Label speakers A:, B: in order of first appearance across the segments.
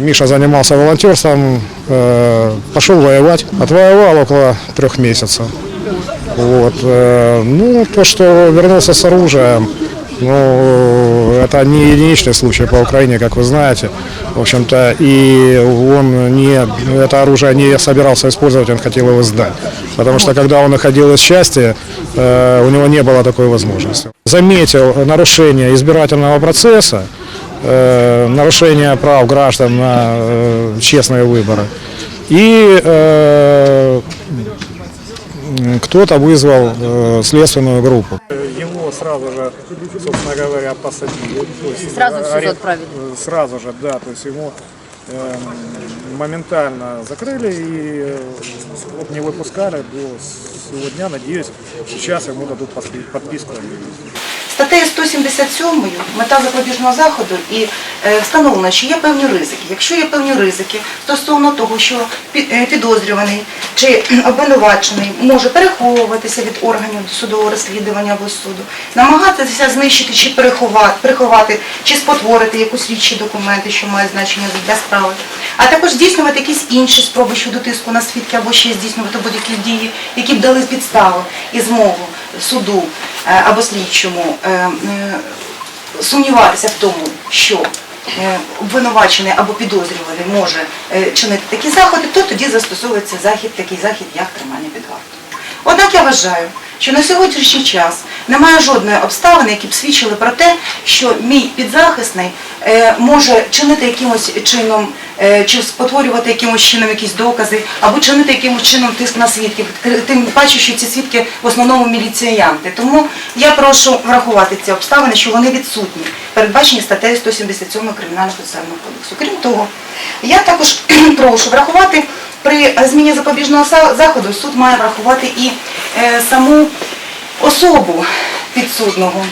A: Миша занимался волонтерством, э, пошел воевать, отвоевал около трех месяцев. Вот, э, ну, то, что вернулся с оружием, ну, это не единичный случай по Украине, как вы знаете. В общем-то, и он не, это оружие не собирался использовать, он хотел его сдать. Потому что, когда он находил из части, э, у него не было такой возможности. Заметил нарушение избирательного процесса, э, нарушение прав граждан на э, честные выборы. И э, кто-то вызвал э, следственную группу. Его сразу же, собственно говоря, посадили. То есть,
B: Сразу в
A: арест-
B: отправили?
A: э, Сразу же, да. То есть ему э, моментально закрыли и э, вот не выпускали до сего дня. Надеюсь, сейчас ему дадут подпи- подписку.
C: Статтею 177 мета запобіжного заходу і е, встановлено, що є певні ризики. Якщо є певні ризики стосовно того, що е, підозрюваний чи обвинувачений може переховуватися від органів судового розслідування або суду, намагатися знищити чи переховати, приховати чи спотворити якусь річ чи документи, що мають значення для справи, а також здійснювати якісь інші спроби щодо тиску на свідки або ще здійснювати будь-які дії, які б дали підставу і змогу суду або слідчому е, е, сумніватися в тому, що е, обвинувачений або підозрюваний може е, чинити такі заходи, то тоді застосовується захід, такий захід, як тримання під вартою. Однак я вважаю, що на сьогоднішній час немає жодної обставини, які б свідчили про те, що мій підзахисний е, може чинити якимось чином е, чи спотворювати якимось чином якісь докази, або чинити якимось чином тиск на свідків, тим паче, що ці свідки в основному міліціянти. Тому я прошу врахувати ці обставини, що вони відсутні, передбачені статтею 177 Кримінального процесуального кодексу. Крім того, я також прошу врахувати при зміні запобіжного заходу суд має врахувати і саму особу підсудного.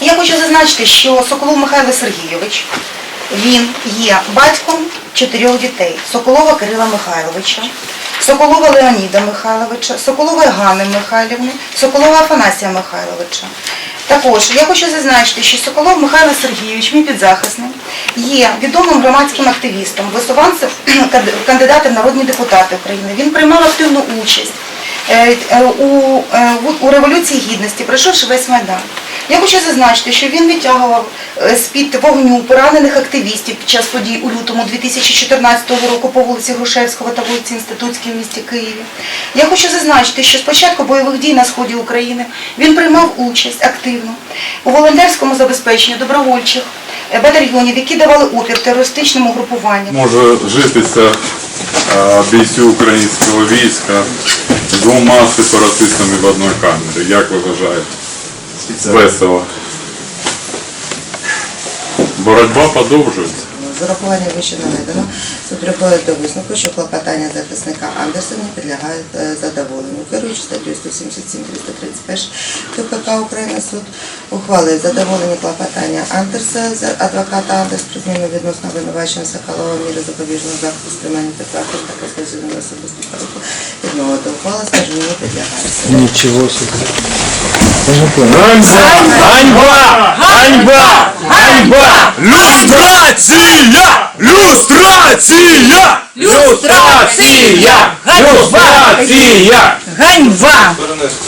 C: Я хочу зазначити, що Соколов Михайло Сергійович, він є батьком чотирьох дітей. Соколова Кирила Михайловича, Соколова Леоніда Михайловича, Соколової Ганни Михайлівни, Соколова Афанасія Михайловича. Також я хочу зазначити, що Соколов Михайло Сергійович, мій підзахисний, є відомим громадським активістом, висуванцем кандидата в народні депутати України. Він приймав активну участь е, е, у, е, у Революції Гідності, пройшовши весь Майдан. Я хочу зазначити, що він витягував е, з-під вогню поранених активістів під час подій у лютому 2014 року по вулиці Грушевського та вулиці Інститутській в місті Києві. Я хочу зазначити, що з початку бойових дій на сході України він приймав участь активно у волонтерському забезпеченні добровольчих е, батальйонів, які давали опір терористичному групуванням.
D: може житися е, бійцю українського війська двома сепаратистами в одній камері. Як ви вважаєте? Весело. Боротьба продовжується.
E: З урахуванням вище наведено, суд приходить до висновку, що клопотання захисника Андерсона не підлягають е, задоволенню. Керуючи статтю 177 331 КПК України, суд ухвалив задоволення клопотання Андерса з адвоката Андерс зміну відносно обвинувачення Соколова міри запобіжного заходу сприймання під вартою та розповідання особисту поруху відмовити ухвала, скажімо, не підлягає.
F: Ничего себе.
G: Ганьба! Ганьба! Ганьба! Люстрація! Люстрація! Люстрація! Люстрація!
B: Ганьба!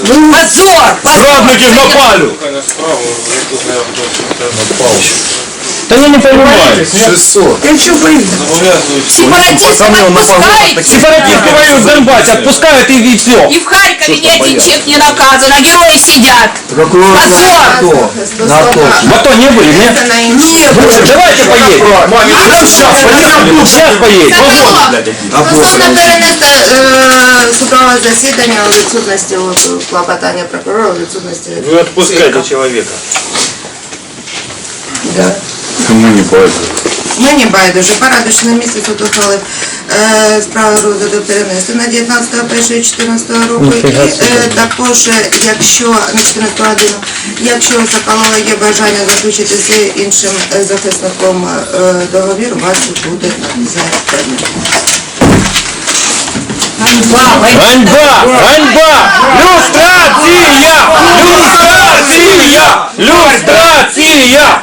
B: Позор!
G: Зрадників на палю!
F: Да я не понимаю. 600.
B: Я что боюсь? Сепаратистов отпускаете?
F: Сепаратисты воюют в Донбассе, отпускают и, и все.
B: И в Харькове ни один чек не наказан, а герои сидят. Позор!
F: В АТО не были, нет? Ну, Давайте поедем. Сейчас поедем. Сейчас поедем.
E: Стосовно перенести е, судове засідання у відсутності от, клопотання прокурора, у відсутності...
H: Вы отпускаете человека.
E: Да.
D: Не байдуже.
E: Мені байдуже, порадиш на місці суд ухвалив е, справу розгляду перенести на 19.01.14 року. І е, також, е, якщо на 14 годину, якщо у Соколова є бажання заключити з іншим е, захисником е, договір, вас буде за предметом.
G: Ганьба! Ганьба! Люстрація! Люстрація!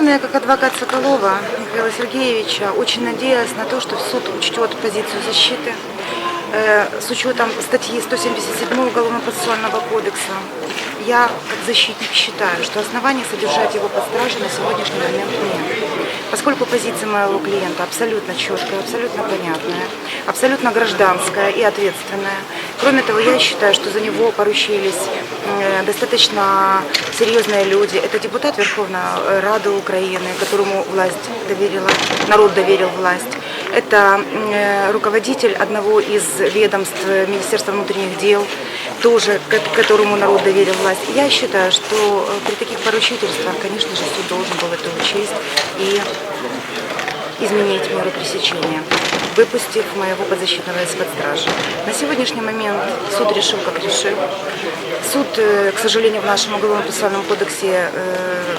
C: Как адвокат Соколова Михаила Сергеевича, очень надеялась на то, что суд учтет позицию защиты э, с учетом статьи 177 Уголовно-процессуального кодекса. Я, как защитник, считаю, что оснований содержать его под стражей на сегодняшний момент нет. Поскольку позиция моего клиента абсолютно четкая, абсолютно понятная, абсолютно гражданская и ответственная. Кроме того, я считаю, что за него поручились э, достаточно серьезные люди. Это депутат Верховной Рады Украины, которому власть доверила, народ доверил власть. Это э, руководитель одного из ведомств Министерства внутренних дел, тоже которому народ доверил власть. Я считаю, что э, при таких поручительствах, конечно же, суд должен был это учесть и изменить меру пресечения, выпустив моего подзащитного из-под стражи. На сегодняшний момент суд решил, как решил. Суд, э, к сожалению, в нашем уголовно-процессуальном кодексе э,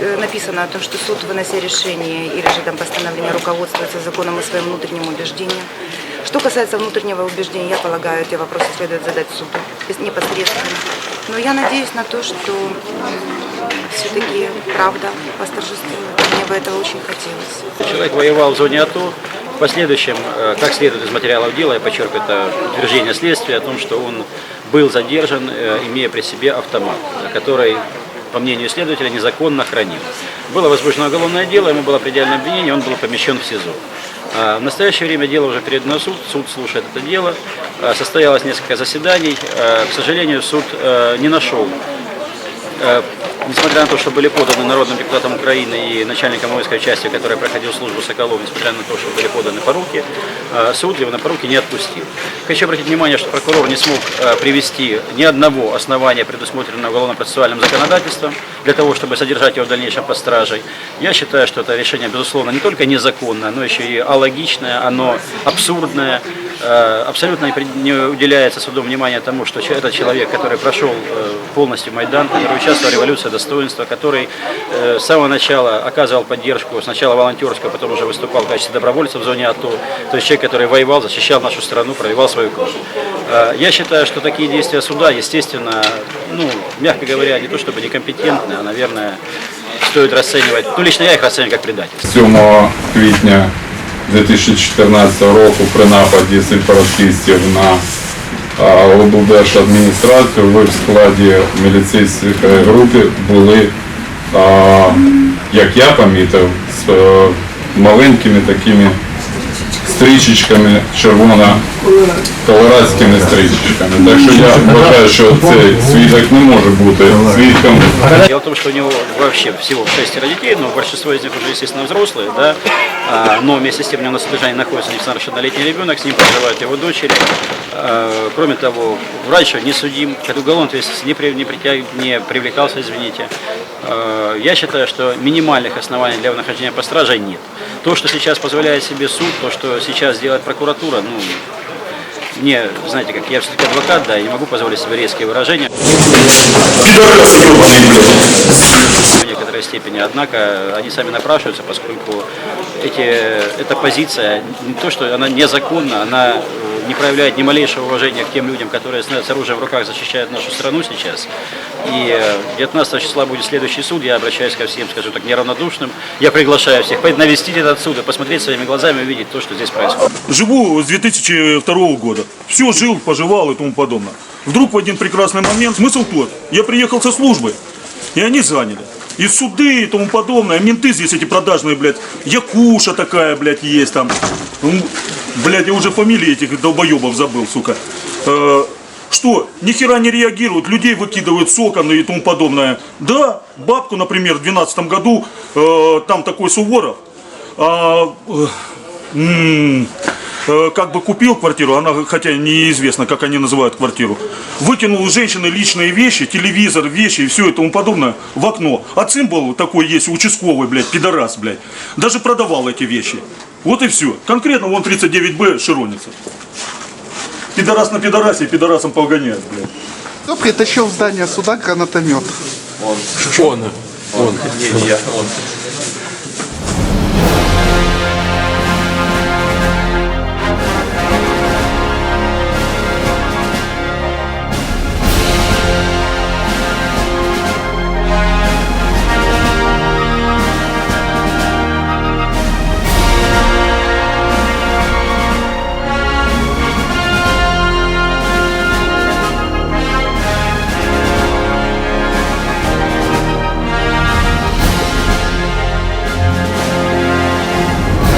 C: э, написано о том, что суд, вынося решение или же там постановление, руководствуется законом и своим внутренним убеждением. Что касается внутреннего убеждения, я полагаю, эти вопросы следует задать суду непосредственно. Но я надеюсь на то, что все-таки правда восторжествует. Мне бы этого очень хотелось.
F: Человек воевал в зоне АТО. В последующем, э, как следует из материалов дела, я подчеркиваю, это утверждение следствия о том, что он был задержан, э, имея при себе автомат, который, по мнению следователя, незаконно хранил. Было возбуждено уголовное дело, ему было предельное обвинение, он был помещен в СИЗО. А В настоящее время дело уже передано в суд, суд слушает это дело. А, Состоялось несколько заседаний. А, К сожалению, суд э, не нашел Несмотря на то, что были поданы народным депутатом Украины и начальником воинской части, который проходил службу Соколов, несмотря на то, что были поданы поруки, э, суд его на поруки не отпустил. Хочу обратить внимание, что прокурор не смог э, привести ни одного основания, предусмотренного уголовно-процессуальным законодательством, для того, чтобы содержать его в дальнейшем под стражей. Я считаю, что это решение, безусловно, не только незаконное, но еще и алогичное, оно абсурдное, абсолютно не уделяется судом внимания тому, что этот человек, который прошел э, полностью Майдан, который участвовал в революции достоинства, который э, с самого начала оказывал поддержку, сначала волонтерскую, а потом уже выступал в качестве добровольца в зоне АТО, то есть человек, который воевал, защищал нашу страну, проливал свою кровь. Э, Я считаю, что такие действия суда, естественно, ну, мягко говоря, не то чтобы некомпетентны, а, наверное, стоит расценивать, ну, лично я их расцениваю как предательство.
D: 7 квітня 2014 року при нападі сепаратистів на облдержадміністрацію ви в складі міліцейської групи були, як я помітив, з е, маленькими такими стрічечками червоно-колорадськими стрічечками. Так що я вважаю, що цей свідок не може бути свідком
F: Дело в том, что у него вообще всего шестеро детей, но большинство из них уже, естественно, взрослые, да, А, но вместе с тем у него на содержании находится несовершеннолетний ребенок, с ним проживают его дочери. А, Кроме того, раньше не судим, к уголовной ответственности не, при- не, притя- не привлекался, извините. А, Я считаю, что минимальных оснований для нахождения под стражей нет. То, что сейчас позволяет себе суд, то, что сейчас делает прокуратура, ну, мне, знаете, как я все-таки адвокат, да, и не могу позволить себе резкие выражения. в некоторой степени, однако они сами напрашиваются, поскольку эти, эта позиция не то, что она незаконна, она э, не проявляет ни малейшего уважения к тем людям, которые с оружием в руках защищают нашу страну сейчас. И э, 19 числа будет следующий суд, я обращаюсь ко всем, скажу так, неравнодушным. Я приглашаю всех навестить этот суд и посмотреть своими глазами, увидеть то, что здесь происходит.
H: Живу с 2002 года. Все, жил, поживал и тому подобное. Вдруг в один прекрасный момент, смысл тот, я приехал со службы, и они заняли. И суды и тому подобное, менты здесь эти продажные, блядь, Якуша такая, блядь, есть там. М, Блядь, я уже фамилии этих долбоебов забыл, сука. Э, что, ни хера не реагируют, людей выкидывают с окон и тому подобное. Да, бабку, например, в 2012 году, э, там такой Суворов, а, э, э, как бы купил квартиру, она, хотя неизвестно, как они называют квартиру, выкинул у женщины личные вещи, телевизор, вещи и все и тому подобное в окно. А цимбал такой есть, участковый, блядь, пидорас, блядь, даже продавал эти вещи. Вот и все. Конкретно вон 39Б Широница. Пидорас на пидорасе, пидорасом погоняет, блядь.
I: Кто притащил в здание суда гранатомет?
G: Он. Он. Не, не я. Он.